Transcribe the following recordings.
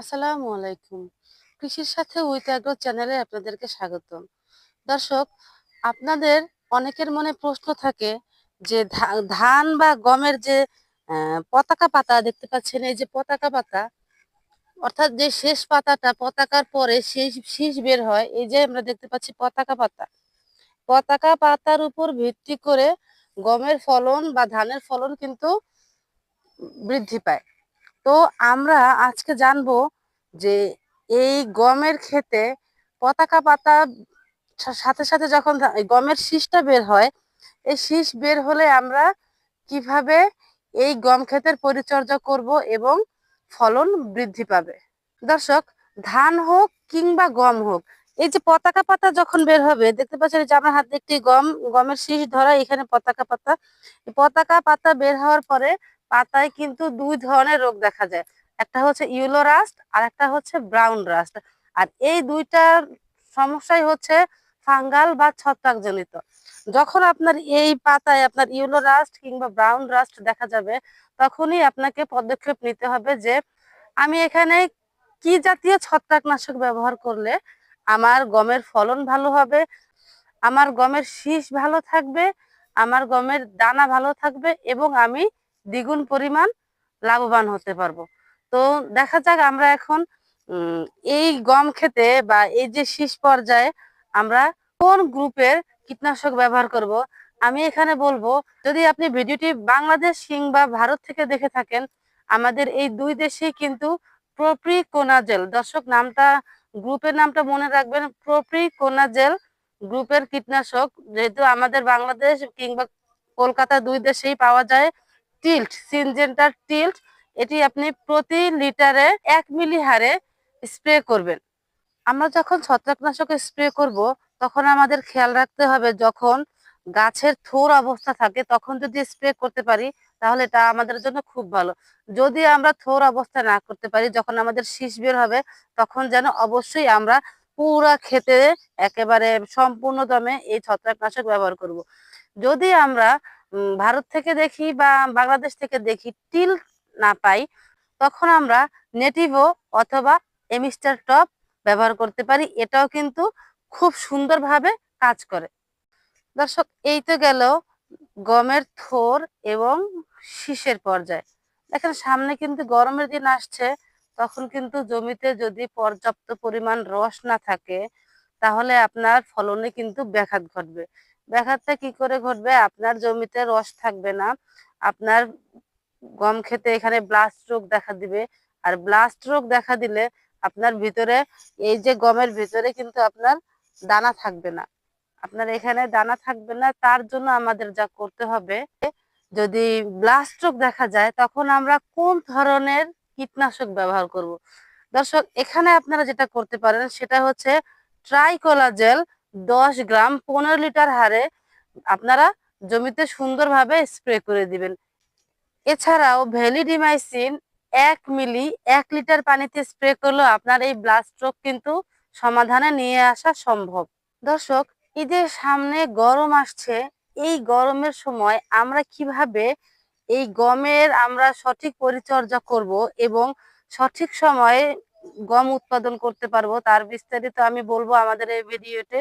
আসসালামু আলাইকুম। কৃষির সাথে উইথ অ্যাগ্রো চ্যানেলে আপনাদেরকে স্বাগতম। দর্শক, আপনাদের অনেকের মনে প্রশ্ন থাকে যে ধান বা গমের যে পতাকা পাতা দেখতে পাচ্ছেন, এই যে পতাকা পাতা, অর্থাৎ যে শেষ পাতাটা, পতাকার পরে শেষ, শীষ বের হয়, এই যে আমরা দেখতে পাচ্ছি পতাকা পাতা। পতাকা পাতার উপর ভিত্তি করে গমের ফলন বা ধানের ফলন কিন্তু বৃদ্ধি পায়। তো আমরা আজকে জানব যে এই গমের ক্ষেতে পতাকা পাতা সাথে সাথে যখন গমের শীষটা বের হয়, এই শীষ বের হলে আমরা কীভাবে এই গম ক্ষেতের পরিচর্যা করব এবং ফলন বৃদ্ধি পাবে? দর্শক, ধান হোক কিংবা গম হোক, এই যে পতাকা পাতা যখন বের হবে, দেখতে পাচ্ছেন যে আমার হাতে একটি গম, গমের শীষ ধরা এখানে পতাকা পাতা। পতাকা পাতা বের হওয়ার পরে পাতায় কিন্তু দুই ধরনের রোগ দেখা যায়। একটা হচ্ছে ইউলো রাস্ট আর একটা হচ্ছে ব্রাউন রাস্ট। আর এই দুইটার সমস্যাই হচ্ছে ফাঙ্গাল বা ছত্রাকজনিত যখন আপনার এই পাতায় আপনার ইউলো রাস্ট কিংবা ব্রাউন রাস্ট দেখা যাবে, তখনই আপনাকে পদক্ষেপ নিতে হবে যে, আমি এখানে কি জাতীয় ছত্রাকনাশক ব্যবহার করলে আমার গমের ফলন ভালো হবে, আমার গমের শীষ ভালো থাকবে, আমার গমের দানা ভালো থাকবে এবং আমি দ্বিগুণ পরিমাণ লাভবান হতে পারব। তো দেখা যাক আমরা এখন এই গম খেতে বা এই যে শীষ পর্যায়ে আমরা কোন গ্রুপের কীটনাশক ব্যবহার করব, আমি এখানে বলব, যদি আপনি ভিডিওটি বাংলাদেশ কিংবা ভারত থেকে দেখে থাকেন, আমাদের এই দুই দেশেই কিন্তু প্রোপ্রিকোনাজেল, দর্শক নামটা, গ্রুপের নামটা মনে রাখবেন, প্রোপ্রিকোনাজেল গ্রুপের কীটনাশক, যেহেতু আমাদের বাংলাদেশ কিংবা কলকাতা দুই দেশেই পাওয়া যায় টিল্ট সিনজেন্টার টিল্ট এটি আপনি প্রতি লিটারে এক মিলি হারে স্প্রে করবেন আমরা যখন ছত্রাকনাশক স্প্রে করব, তখন আমাদের খেয়াল রাখতে হবে যখন গাছের থোর অবস্থা থাকে, তখন যদি স্প্রে করতে পারি, তাহলে এটা আমাদের জন্য খুব ভালো যদি আমরা থোর অবস্থা না করতে পারি, যখন আমাদের শীষ বের হবে, তখন যেন অবশ্যই আমরা পুরা খেতে একেবারে সম্পূর্ণ দমে এই ছত্রাকনাশক ব্যবহার করব। যদি আমরা ভারত থেকে দেখি বা বাংলাদেশ থেকে দেখি টিল না পাই, তখন আমরা নেটিভো অথবা এমিস্টার টপ ব্যবহার করতে পারি। এটাও কিন্তু খুব সুন্দরভাবে কাজ করে। দর্শক, এই তো গেল গমের থোর এবং শীষের পর্যায়ে। দেখেন, সামনে কিন্তু গরমের দিন আসছে, তখন কিন্তু জমিতে যদি পর্যাপ্ত পরিমাণ রস না থাকে, তাহলে আপনার ফলনে কিন্তু ব্যাঘাত ঘটবে। ব্যাঘাতটা কি করে ঘটবে? আপনার জমিতে রস থাকবে না। আপনার গম খেতে এখানে ব্লাস্ট রোগ দেখা দিবে। আর ব্লাস্ট রোগ দেখা দিলে আপনার ভিতরে, এই যে গমের ভিতরে কিন্তু আপনার দানা থাকবে না। আপনার এখানে দানা থাকবে না, তার জন্য আমাদের যা করতে হবে, যদি ব্লাস্ট রোগ দেখা যায়, তখন আমরা কোন ধরনের কীটনাশক ব্যবহার করব? দর্শক, এখানে আপনারা যেটা করতে পারেন, সেটা হচ্ছে ট্রাইকোলাজেল দশ গ্রাম পনেরো লিটার হারে আপনারা জমিতে সুন্দরভাবে স্প্রে করে দিবেন। এছাড়াও ভ্যালিডিমাইসিন এক মিলি এক লিটার পানিতে স্প্রে করলেও আপনার এই ব্লাস্ট রোগ কিন্তু সমাধানে নিয়ে আসা সম্ভব। দর্শক, ঈদের সামনে গরম আসছে। এই গরমের সময় আমরা কীভাবে এই গমের আমরা সঠিক পরিচর্যা করব এবং সঠিক সময়ে গম উৎপাদন করতে পারব, তার বিস্তারিত আমি বলব আমাদের এই ভিডিওতে।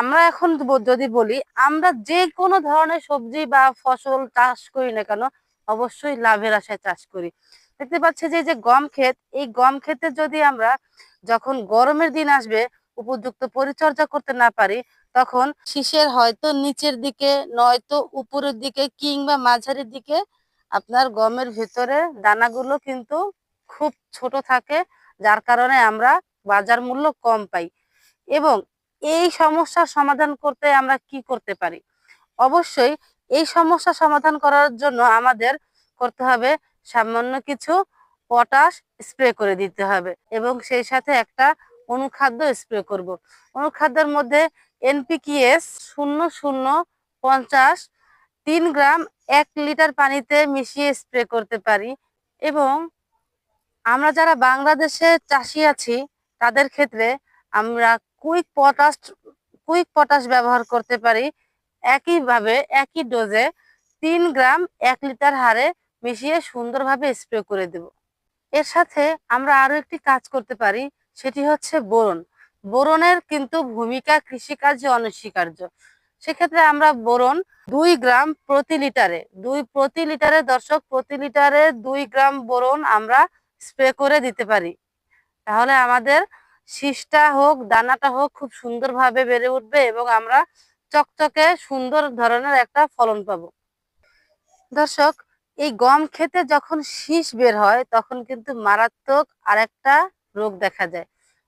আমরা এখন যদি বলি, আমরা যে কোনো ধরনের সবজি বা ফসল চাষ করি না কেন, অবশ্যই লাভের আশায় চাষ করি। দেখতে পাচ্ছি যে যে গম ক্ষেত, এই গম ক্ষেতে যদি আমরা যখন গরমের দিন আসবে, উপযুক্ত পরিচর্যা করতে না পারি, তখন শীষের হয়তো নিচের দিকে, নয়তো উপরের দিকে, কিংবা মাঝারির দিকে আপনার গমের ভেতরে দানাগুলো কিন্তু খুব ছোট থাকে, যার কারণে আমরা বাজার মূল্য কম পাই। এবং এই সমস্যার সমাধান করতে আমরা কি করতে পারি? অবশ্যই এই সমস্যা সমাধান করার জন্য আমাদের করতে হবে সামান্য কিছু পটাশ স্প্রে করে দিতে হবে এবং সেই সাথে একটা অনুখাদ্য স্প্রে করব। অনুখাদ্যের মধ্যে এনপিকেএস শূন্য শূন্য পঞ্চাশ তিন গ্রাম এক লিটার পানিতে মিশিয়ে স্প্রে করতে পারি এবং আমরা যারা বাংলাদেশে চাষি আছি, তাদের ক্ষেত্রে আমরা কুইক পটাশ কুইক পটাশ ব্যবহার করতে পারি। একইভাবে, একই ডোজে তিন গ্রাম এক লিটার হারে মিশিয়ে সুন্দরভাবে স্প্রে করে দেব। এর সাথে আমরা আরও একটি কাজ করতে পারি, সেটি হচ্ছে বোরন। বোরনের কিন্তু ভূমিকা কৃষিকার্যে অনস্বীকার্য। সেক্ষেত্রে আমরা বোরন দুই গ্রাম প্রতি লিটারে, দুই প্রতি লিটারে দর্শক, প্রতি লিটারে দুই গ্রাম বোরন আমরা স্প্রে করে দিতে পারি। তাহলে আমাদের শীষটা হোক, দানাটা হোক খুব সুন্দরভাবে বেড়ে উঠবে এবং আমরা চকচকে সুন্দর ধরনের একটা ফলন পাবো। দর্শক, এই গম খেতে যখন শীষ বের হয়, তখন কিন্তু মারাত্মক আরেকটা রোগ দেখা যায়।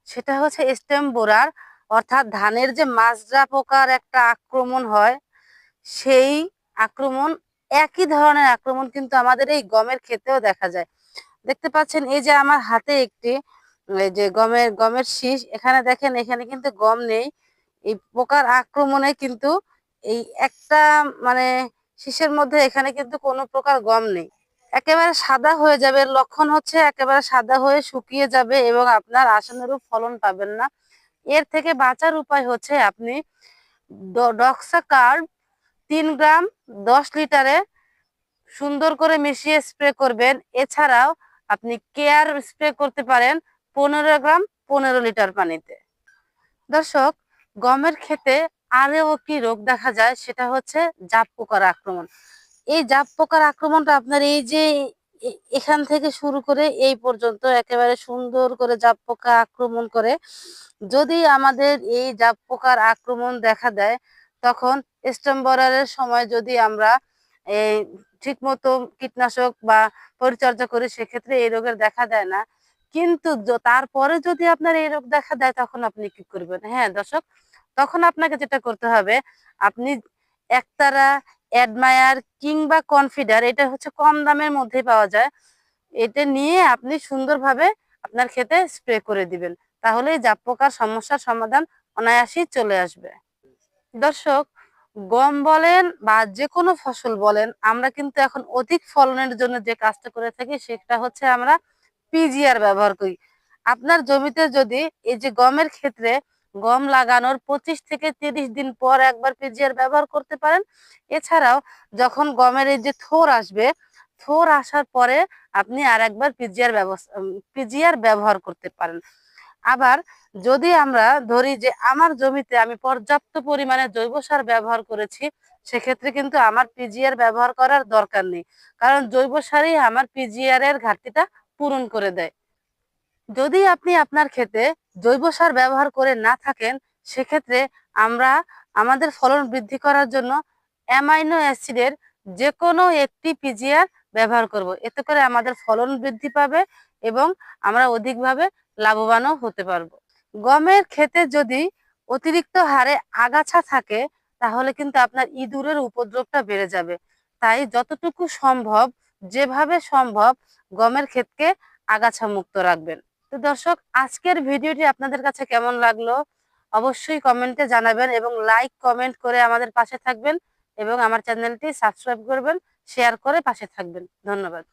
সেটা হচ্ছে স্টেম বোরার, অর্থাৎ ধানের যে মাজরা পোকার একটা আক্রমণ হয়, সেই আক্রমণ একই ধরনের আক্রমণ কিন্তু আমাদের এই গমের ক্ষেতেও দেখা যায়। দেখতে পাচ্ছেন, এই যে আমার হাতে একটি যে গমের গমের শীষ, এখানে দেখেন, এখানে কিন্তু গম নেই। এই পোকার আক্রমণে কিন্তু এই একটা মানে শীষের মধ্যে এখানে কিন্তু কোনো প্রকার গম নেই। একেবারে সাদা হয়ে যাবে লক্ষণ হচ্ছে একেবারে সাদা হয়ে শুকিয়ে যাবে এবং আপনার আশানুরূপ ফলন পাবেন না। এর থেকে বাঁচার উপায় হচ্ছে আপনি ডক্সা কার্ড তিন গ্রাম দশ লিটারে সুন্দর করে মিশিয়ে স্প্রে করবেন। এছাড়াও আপনি কেয়ার স্প্রে করতে পারেন পনেরো গ্রাম, পনেরো লিটার পানিতে। দর্শক, গমের ক্ষেতে আরও কি রোগ দেখা যায় সেটা হচ্ছে জাপ পোকার আক্রমণ। এই জাপ পোকার আক্রমণটা আপনার এই যে এখান থেকে শুরু করে এই পর্যন্ত একেবারে সুন্দর করে জাপ পোকা আক্রমণ করে, যদি আমাদের এই জাপ পোকার আক্রমণ দেখা দেয়, তখন স্টেম্বরারের সময় যদি আমরা এই ঠিক মতো কীটনাশক বা পরিচর্যা করি সেক্ষেত্রে এই রোগের দেখা দেয় না। কিন্তু তারপরে যদি আপনার এই রোগ দেখা দেয়, তখন আপনি কি করবেন? হ্যাঁ দর্শক, তখন আপনাকে যেটা করতে হবে, আপনি একতারা, অ্যাডমায়ার কিংবা কনফিডার, এটা হচ্ছে কম দামের মধ্যেই পাওয়া যায়, এটা নিয়ে আপনি সুন্দরভাবে আপনার ক্ষেতে স্প্রে করে দিবেন। তাহলে জাপ পোকার সমস্যার সমাধান অনায়াসেই চলে আসবে। দর্শক গম বলেন বা যে কোনো ফসল বলেন, আমরা কিন্তু এখন অধিক ফলনের জন্য যে কাজটা করে থাকি সেটা হচ্ছে আমরা পিজিআর ব্যবহার করি। আপনার জমিতে যদি এই যে গমের ক্ষেত্রে গম লাগানোর পঁচিশ থেকে তিরিশ দিন পর একবার পিজিআর ব্যবহার করতে পারেন, এছাড়াও যখন গমের এই যে থোর আসবে, থোর আসার পরে আপনি আর একবার পিজিআর ব্যবস্থা পিজিআর ব্যবহার করতে পারেন। আবার যদি আমরা ধরি যে আমার জমিতে আমি পর্যাপ্ত পরিমাণে জৈব সার ব্যবহার করেছি, সেক্ষেত্রে কিন্তু আমার পিজিআর ব্যবহার করার দরকার নেই। কারণ জৈব সারই আমার পিজিআর এর ঘাটতিটা পূরণ করে দেয়। যদি আপনি আপনার ক্ষেতে জৈব সার ব্যবহার করে না থাকেন, সেক্ষেত্রে আমরা আমাদের ফলন বৃদ্ধি করার জন্য অ্যামাইনো অ্যাসিডের যে কোনো একটি পিজিআর ব্যবহার করব। এতে করে আমাদের ফলন বৃদ্ধি পাবে এবং আমরা অধিকভাবে লাভবানও হতে পারব। গমের ক্ষেতে যদি অতিরিক্ত হারে আগাছা থাকে, তাহলে কিন্তু আপনার ইঁদুরের উপদ্রবটা বেড়ে যাবে। তাই যতটুকু সম্ভব, যেভাবে সম্ভব গমের ক্ষেতকে আগাছা মুক্ত রাখবেন। তো দর্শক, আজকের ভিডিওটি আপনাদের কাছে কেমন লাগল? অবশ্যই কমেন্টে জানাবেন এবং লাইক, কমেন্ট করে আমাদের পাশে থাকবেন এবং আমার চ্যানেলটি সাবস্ক্রাইব করবেন, শেয়ার করে পাশে থাকবেন। ধন্যবাদ।